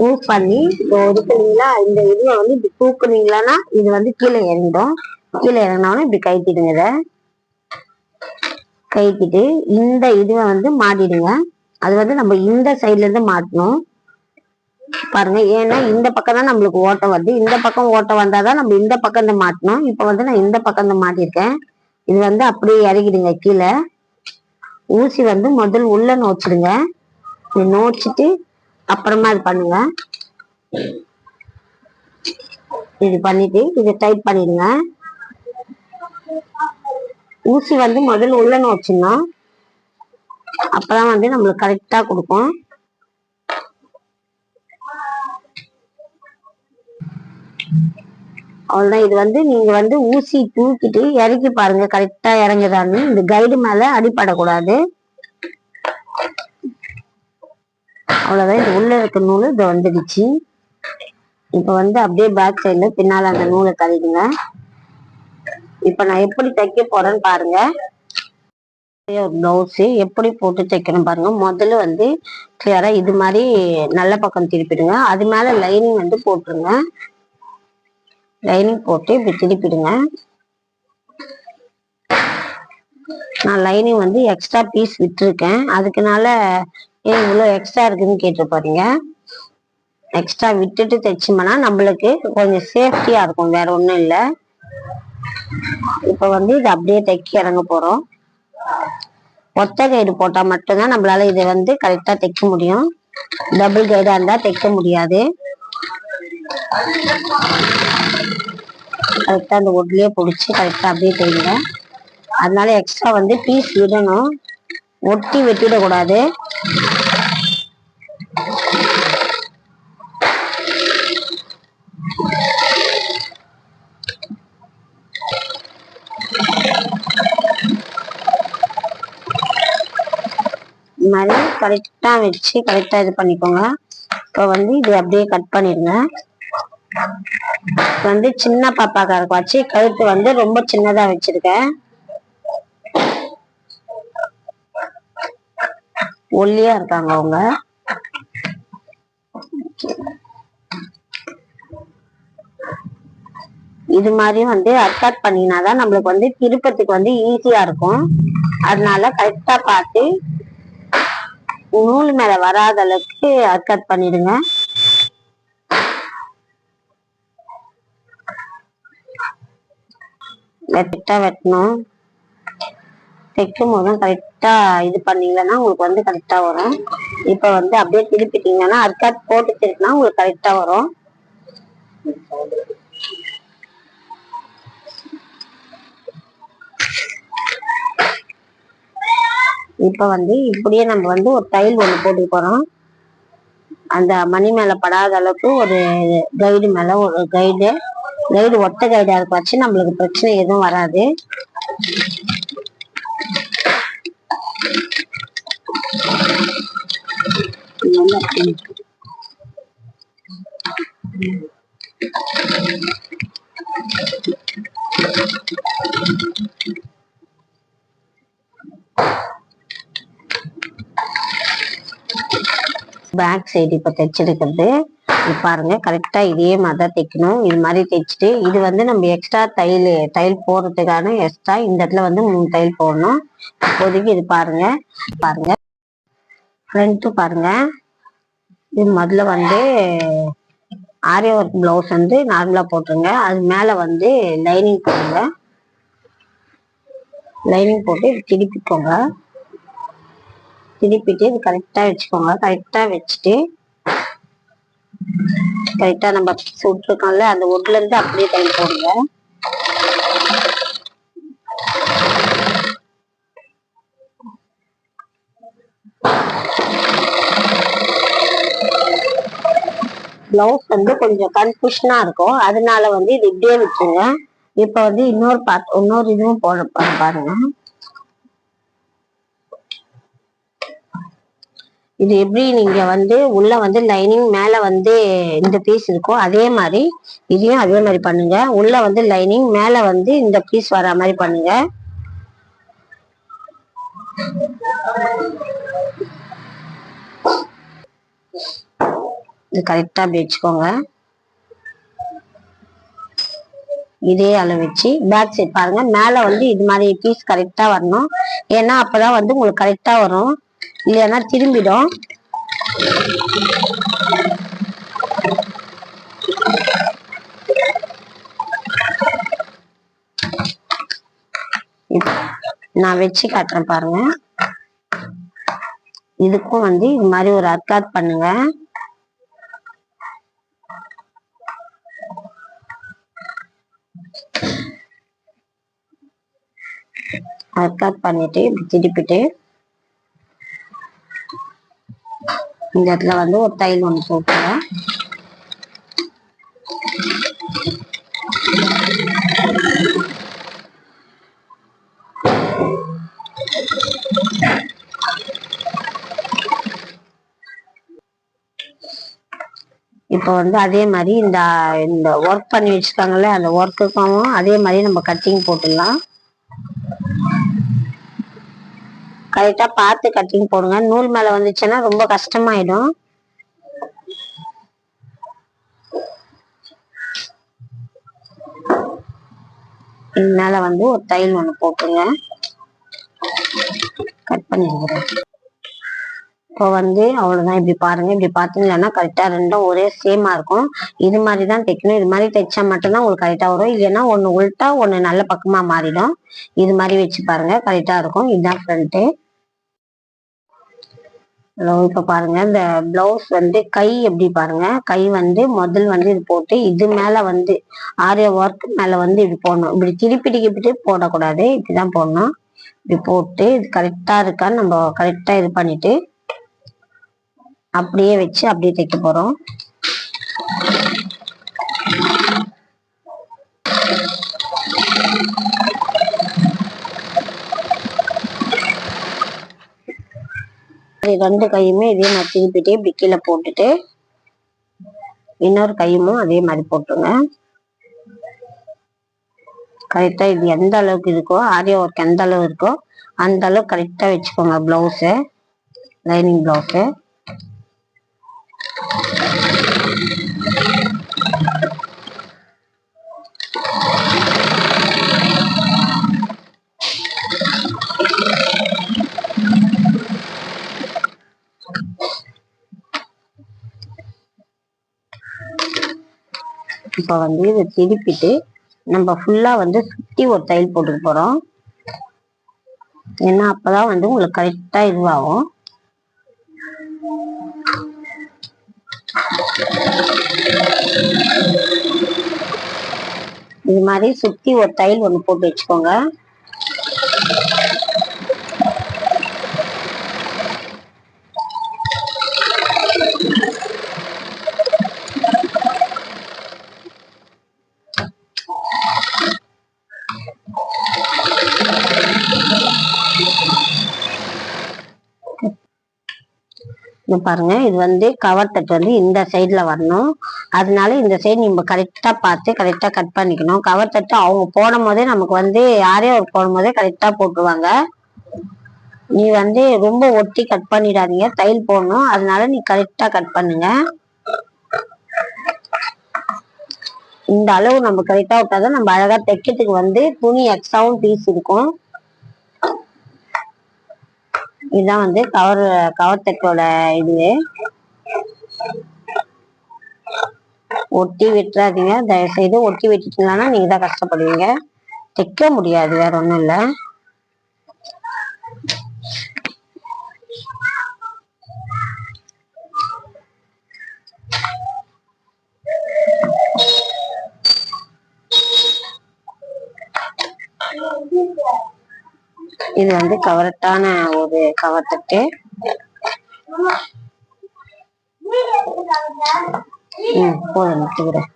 Move பண்ணி இப்போ இருக்குங்களா இந்த இதுவை வந்து இப்படி தூக்குனீங்களான்னா இது வந்து கீழே இறங்கிடும். கீழே இறங்கினோடனே இப்படி கைத்திடுங்க இதை. கைத்திட்டு இந்த இதுவை வந்து மாட்டிடுங்க. அது வந்து நம்ம இந்த சைட்ல இருந்து மாட்டணும். பாருங்க ஏன்னா இந்த பக்கம் தான் நம்மளுக்கு ஓட்டம் வருது. இந்த பக்கம் ஓட்டம் வந்தாதான் நம்ம இந்த பக்கம் இருந்து மாட்டணும். இப்ப வந்து நான் இந்த பக்கம் இருந்து மாட்டிருக்கேன் இது வந்து அப்படியே இறக்கிடுங்க கீழே. ஊசி வந்து முதல் உள்ள நோச்சிடுங்க. நோச்சிட்டு அப்புறமா இது பண்ணுங்க. இது பண்ணிட்டு இதை டைட் பண்ணிடுங்க. ஊசி வந்து முதல்ல உள்ள நோச்சிடணும் அப்பதான் வந்து நம்மளுக்கு கரெக்டா கொடுக்கும். அவ்வளவுதான். இது வந்து நீங்க வந்து ஊசி தூக்கிட்டு இறக்கி பாருங்க. கரெக்டா இறங்குதான்னு. இந்த கைடு மேல அடிப்படக்கூடாது அவ்வளவுதான். இது உள்ள இருக்க நூல் இது வந்துடுச்சு. இப்ப வந்து அப்படியே பேக் சைடில் பின்னால அந்த நூலை தள்ளிடுங்க இப்ப நான் எப்படி தைக்க போறேன்னு பாருங்க. ஒரு பிளவுஸ் எப்படி போட்டு தைக்கணும் பாருங்க. முதல்ல வந்து கிளியரா இது மாதிரி நல்ல பக்கம் திருப்பிடுங்க. அது மேல லைனிங் வந்து போட்டுருங்க. லைனிங் போட்டு இப்படி திருப்பிடுங்க. நான் லைனிங் வந்து எக்ஸ்ட்ரா பீஸ் விட்டுருக்கேன். அதுக்குனால ஏன் இவ்வளோ எக்ஸ்ட்ரா இருக்குன்னு கேட்டு பாருங்க எக்ஸ்ட்ரா விட்டுட்டு தைச்சோம்னா நம்மளுக்கு கொஞ்சம் சேஃப்டியா இருக்கும். வேற ஒன்றும் இல்லை. இப்போ வந்து இது அப்படியே தைக்க இறங்க போறோம். ஒத்த கைடு போட்டால் மட்டும்தான் நம்மளால இதை வந்து கரெக்டாக தைக்க முடியும். டபுள் கைடாக இருந்தால் தைக்க முடியாது. கரெக்டாக அந்த ஒட்லேயே பிடிச்சி கரெக்டாக அப்படியே தைங்க. அதனால எக்ஸ்ட்ரா வந்து பீஸ் விடணும். ஒட்டி வெட்டிடக்கூடாது. இது மாதிரி கரெக்டாக வச்சு கரெக்டாக இது பண்ணிக்கோங்க. இப்போ வந்து இது அப்படியே கட் பண்ணிடுங்க. வந்து சின்ன பாப்பாக்காருக்கு வச்சு கழுத்து வந்து ரொம்ப சின்னதாக வச்சுருக்கேன். ஒல்லியாக இருக்காங்க அவங்க. இது மாதிரி வந்து அட்டாக் பண்ணினாதான் நம்மளுக்கு வந்து திருப்பத்துக்கு வந்து ஈஸியா இருக்கும். அதனால கரெக்டா பார்த்து நூல் மேல வராத அளவுக்கு அட்கட் பண்ணிடுங்க. வெட்டா வெட்டணும். தைக்கும் போதும் கரெக்டாக இது பண்ணீங்கன்னா உங்களுக்கு வந்து கரெக்டாக வரும். இப்போ வந்து அப்படியே திருப்பிட்டீங்கன்னா அதுக்காக போட்டு திருப்பினா உங்களுக்கு கரெக்டாக வரும். இப்போ வந்து இப்படியே நம்ம வந்து ஒரு டைல் ஒன்று போட்டு போகிறோம் அந்த மணி மேலே படாத அளவுக்கு ஒரு கைடு மேலே ஒரு கைடு கைடு ஒத்த கைடாக இருக்க வச்சு நம்மளுக்கு பிரச்சனை எதுவும் வராது இது வந்து அப்படி பேக் சைடு இப்போ தைச்சிருக்கிறது. பாருங்க கரெக்டா இதே மாதிரி தான் தைக்கணும். இது மாதிரி தைச்சிட்டு இது வந்து நம்ம எக்ஸ்ட்ரா தையல் தையல் போடுறதுக்கான எக்ஸ்ட்ரா இந்த இடத்துல வந்து மூணு தையல் போடணும். இப்போதைக்கு இது பாருங்க பாருங்க. ஃப்ரண்ட்டு பாருங்க. இது முதல்ல வந்து ஆரிய ஒர்க் பிளவுஸ் வந்து நார்மலா போட்டுருங்க. அது மேல வந்து லைனிங் போடுங்க. லைனிங் போட்டு திருப்பிக்கோங்க. திருப்பிட்டு இது கரெக்டா வச்சுக்கோங்க. கரெக்டா வச்சுட்டு கரெக்டா நம்ம சுட்டுருக்கோம்ல அந்த ஒட்ல இருந்து அப்படியே தையல் போடுங்க. பிளவுஸ் வந்து கொஞ்சம் கன்ஃபியூஷனா இருக்கும். அதனால வந்து இது இப்படியே வச்சுங்க இப்ப வந்து இன்னொரு பார்ட் இன்னொரு இதுவும் போட பாருங்க. இது எப்படி நீங்க வந்து உள்ள வந்து லைனிங் மேல வந்து இந்த பீஸ் இருக்கும் அதே மாதிரி இதையும் அதே மாதிரி பண்ணுங்க. உள்ள வந்து லைனிங் மேல வந்து இந்த பீஸ் வர மாதிரி பண்ணுங்க. இது கரெக்டாக அப்படி வச்சுக்கோங்க இதே அளவு வச்சு பேக் சைட் பாருங்க. மேலே வந்து இது மாதிரி பீஸ் கரெக்டாக வரணும். ஏன்னா அப்போதான் வந்து உங்களுக்கு கரெக்டாக வரும். இல்லைன்னா திரும்பிடும். நான் வச்சு காட்டுறேன் பாருங்க. இதுக்கும் வந்து இது மாதிரி ஒரு அர்க்காத் பண்ணுங்க. அர்க்காத் பண்ணிட்டு திருப்பிட்டு இந்த இடத்துல வந்து ஒரு தையல் ஒன்று போட்டுறேன் இப்போ வந்து அதே மாதிரி இந்த இந்த ஒர்க் பண்ணி வச்சிருக்காங்கல்ல அந்த ஒர்க்குக்கும் அதே மாதிரி நம்ம கட்டிங் போட்டுடலாம். கரெக்டா பார்த்து கட்டிங் போடுங்க. நூல் மேல வந்துச்சுன்னா ரொம்ப கஷ்டமாயிடும். இது மேல வந்து ஒரு தையல் ஒண்ணு போட்டுங்க கட் பண்ணிடுறேன் இப்போ வந்து அவ்வளோதான் இப்படி பாருங்க. இப்படி பார்த்தீங்கன்னா கரெக்டாக ரெண்டும் ஒரே சேமாக இருக்கும். இது மாதிரி தான் தைக்கணும். இது மாதிரி தைச்சா மட்டும்தான் உங்களுக்கு கரெக்டாக வரும். இல்லைன்னா ஒன்று உள்ட்டா ஒன்று நல்ல பக்கமாக மாறிடும். இது மாதிரி வச்சு பாருங்க. கரெக்டாக இருக்கும். இதுதான் ஃப்ரண்ட்டு இப்ப பாருங்க இந்த பிளவுஸ் வந்து கை எப்படி பாருங்க கை வந்து முதல் வந்து இது போட்டு இது மேல வந்து ஆரிய ஒர்க் மேல வந்து இப்படி போடணும். இப்படி திருப்பி திருப்பிட்டு போடக்கூடாது. இப்படிதான் போடணும். இப்படி போட்டு இது கரெக்டா இருக்கான்னு நம்ம கரெக்டா இது பண்ணிட்டு அப்படியே வச்சு அப்படியே தைக்க போறோம். ரெண்டு கையுமே இதே மாதிரி திருப்பிட்டு இப்படி கீழே போட்டுட்டு இன்னொரு கையுமும் அதே மாதிரி போட்டுருங்க. கரெக்டா இது எந்த அளவுக்கு இருக்கோ ஆரிய ஒர்க் எந்த அளவு இருக்கோ அந்த அளவுக்கு கரெக்டா வச்சுக்கோங்க பிளவுஸு லைனிங் பிளவுஸு இப்போ வந்து இதை திருப்பிட்டு நம்ம ஃபுல்லாக வந்து சுற்றி ஒரு தையல் போட்டுக்க போகிறோம் ஏன்னா அப்பதான் வந்து உங்களுக்கு கரெக்டாக இதுவாகும். இது மாதிரி சுற்றி ஒரு தையல் ஒன்று போட்டு வச்சுக்கோங்க. பாருங்க இது வந்து கவர் தட்டு வந்து இந்த சைடில் வரணும். அதனால இந்த சைடு நம்ம கரெக்டாக பார்த்து கரெக்டாக கட் பண்ணிக்கணும். கவர் தட்டு அவங்க போடும் போதே நமக்கு வந்து யாரே ஒரு போடும் போதே கரெக்டாக போட்டுருவாங்க. நீ வந்து ரொம்ப ஒட்டி கட் பண்ணிடாதீங்க. தையல் போடணும். அதனால நீ கரெக்டாக கட் பண்ணுங்க. இந்த அளவு நம்ம கரெக்டாக விட்டாதான் நம்ம அழகாக தைக்கிறதுக்கு வந்து துணி எக்ஸ்ட்ராவும் பீஸ் இருக்கும். இதுதான் வந்து கவர் கவர் தட்டோட இது. ஒட்டி விட்டுறாதீங்க. தயவு செய்து ஒட்டி விட்டுட்டீங்கன்னா நீங்க தான் கஷ்டப்படுவீங்க. தைக்க முடியாது வேற ஒன்றும் இல்ல. இது வந்து கவரட்டான ஒரு கவர் தட்டு போதும் நிறுத்துக்கிறேன்